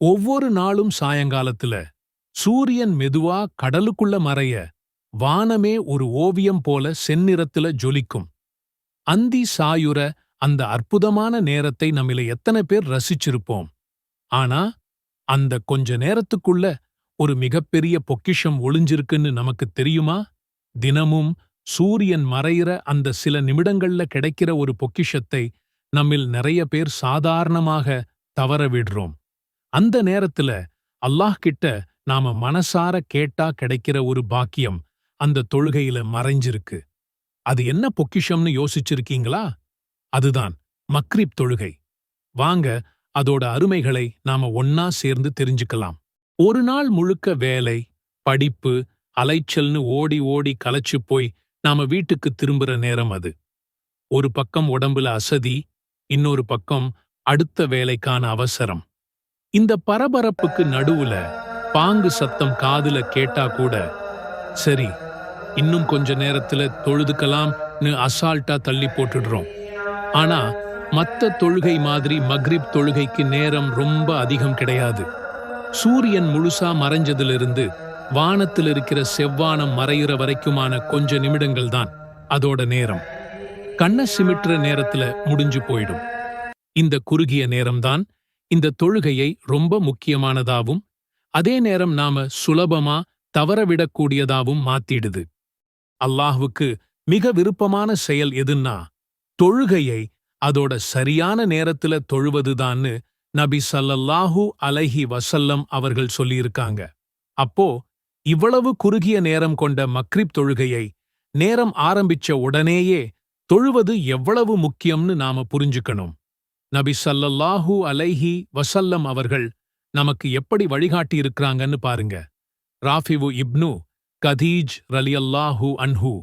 ஒவ்வொரு நாளும் சாயங்காலத்துல சூரியன் மெதுவா கடலுக்குள்ள மறைய வானமே ஒரு ஓவியம் போல செந்நிறத்துல ஜொலிக்கும். அந்தி சாயுர அந்த அற்புதமான நேரத்தை நம்மில எத்தனை பேர் ரசிச்சிருப்போம். ஆனா அந்த கொஞ்ச நேரத்துக்குள்ள ஒரு மிகப்பெரிய பொக்கிஷம் ஒளிஞ்சிருக்குன்னு நமக்கு தெரியுமா? தினமும் சூரியன் மறையிற அந்த சில நிமிடங்கள்ல கிடைக்கிற ஒரு பொக்கிஷத்தை நம்மில் நிறைய பேர் சாதாரணமாக தவற விடுறோம். அந்த நேரத்துல அல்லாஹ் கிட்ட நாம மனசார கேட்டா கிடைக்கிற ஒரு பாக்கியம் அந்த தொழுகையில மறைஞ்சிருக்கு. அது என்ன பொக்கிஷம்னு யோசிச்சிருக்கீங்களா? அதுதான் மக்ரிப் தொழுகை. வாங்க அதோட அருமைகளை நாம ஒன்னா சேர்ந்து தெரிஞ்சுக்கலாம். ஒரு நாள் முழுக்க வேலை படிப்பு அலைச்சல்னு ஓடி ஓடி களைச்சு போய் நாம வீட்டுக்கு திரும்புற நேரம் அது. ஒரு பக்கம் உடம்புல அசதி இன்னொரு பக்கம் அடுத்த வேலைக்கான அவசரம். இந்த பரபரப்புக்கு நடுவுல பாங்கு சத்தம் காதுல கேட்டா கூட சரி இன்னும் கொஞ்ச நேரத்துல தொழுதுக்கலாம்னு அசால்ட்டா தள்ளி போட்டுடுறோம். ஆனா மத்த தொழுகை மாதிரி மக்ரிப் தொழுகைக்கு நேரம் ரொம்ப அதிகம் கிடையாது. சூரியன் முழுசா மறைஞ்சதிலிருந்து வானத்தில் இருக்கிற செவ்வானம் மறையிற வரைக்குமான கொஞ்ச நிமிடங்கள் தான் அதோட நேரம். கண்ண சிமிட்டுற நேரத்துல முடிஞ்சு போயிடும். இந்த குறுகிய நேரம்தான் இந்த தொழுகையை ரொம்ப முக்கியமானதாவும் அதே நேரம் நாம சுலபமா தவறவிடக்கூடியதாவும் மாத்திடுது. அல்லாஹுக்கு மிக விருப்பமான செயல் எதுன்னா தொழுகையை அதோட சரியான நேரத்துல தொழுவதுதான்னு நபி சல்லல்லாஹு அலைஹி வசல்லம் அவர்கள் சொல்லியிருக்காங்க. அப்போ இவ்வளவு குறுகிய நேரம் கொண்ட மக்ரிப் தொழுகையை நேரம் ஆரம்பிச்ச உடனேயே தொழுவது எவ்வளவு முக்கியம்னு நாம புரிஞ்சுக்கணும். நபி சல்லல்லாஹு அலைஹி வசல்லம் அவர்கள் நமக்கு எப்படி வழிகாட்டியிருக்கிறாங்கன்னு பாருங்க. ராஃபிவு இப்னு கதீஜ் ரலியல்லாஹு அன்ஹு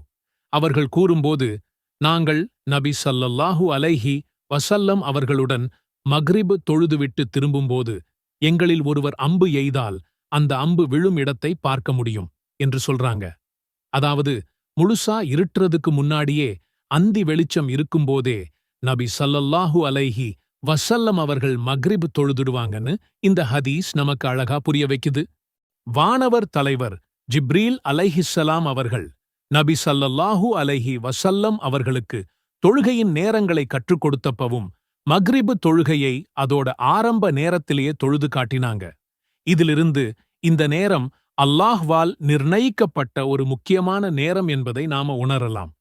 அவர்கள் கூறும்போது நாங்கள் நபி சல்லல்லாஹு அலைஹி வசல்லம் அவர்களுடன் மக்ரிபு தொழுதுவிட்டு திரும்பும்போது எங்களில் ஒருவர் அம்பு எய்தால் அந்த அம்பு விழும் இடத்தை பார்க்க முடியும் என்று சொல்றாங்க. அதாவது முழுசா இருட்டுறதுக்கு முன்னாடியே அந்தி வெளிச்சம் இருக்கும்போதே நபி சல்லல்லாஹு அலைஹி வசல்லம் அவர்கள் மக்ரிப் தொழுதுடுவாங்கன்னு இந்த ஹதீஸ் நமக்கு அழகா புரிய வைக்குது. வானவர் தலைவர் ஜிப்ரீல் அலைஹிஸ்ஸலாம் அவர்கள் நபி சல்லல்லாஹு அலைஹி வசல்லம் அவர்களுக்கு தொழுகையின் நேரங்களை கற்றுக் கொடுத்தப்பவும் மக்ரிபு தொழுகையை அதோட ஆரம்ப நேரத்திலேயே தொழுது காட்டினாங்க. இதிலிருந்து இந்த நேரம் அல்லாஹ்வால் நிர்ணயிக்கப்பட்ட ஒரு முக்கியமான நேரம் என்பதை நாம உணரலாம்.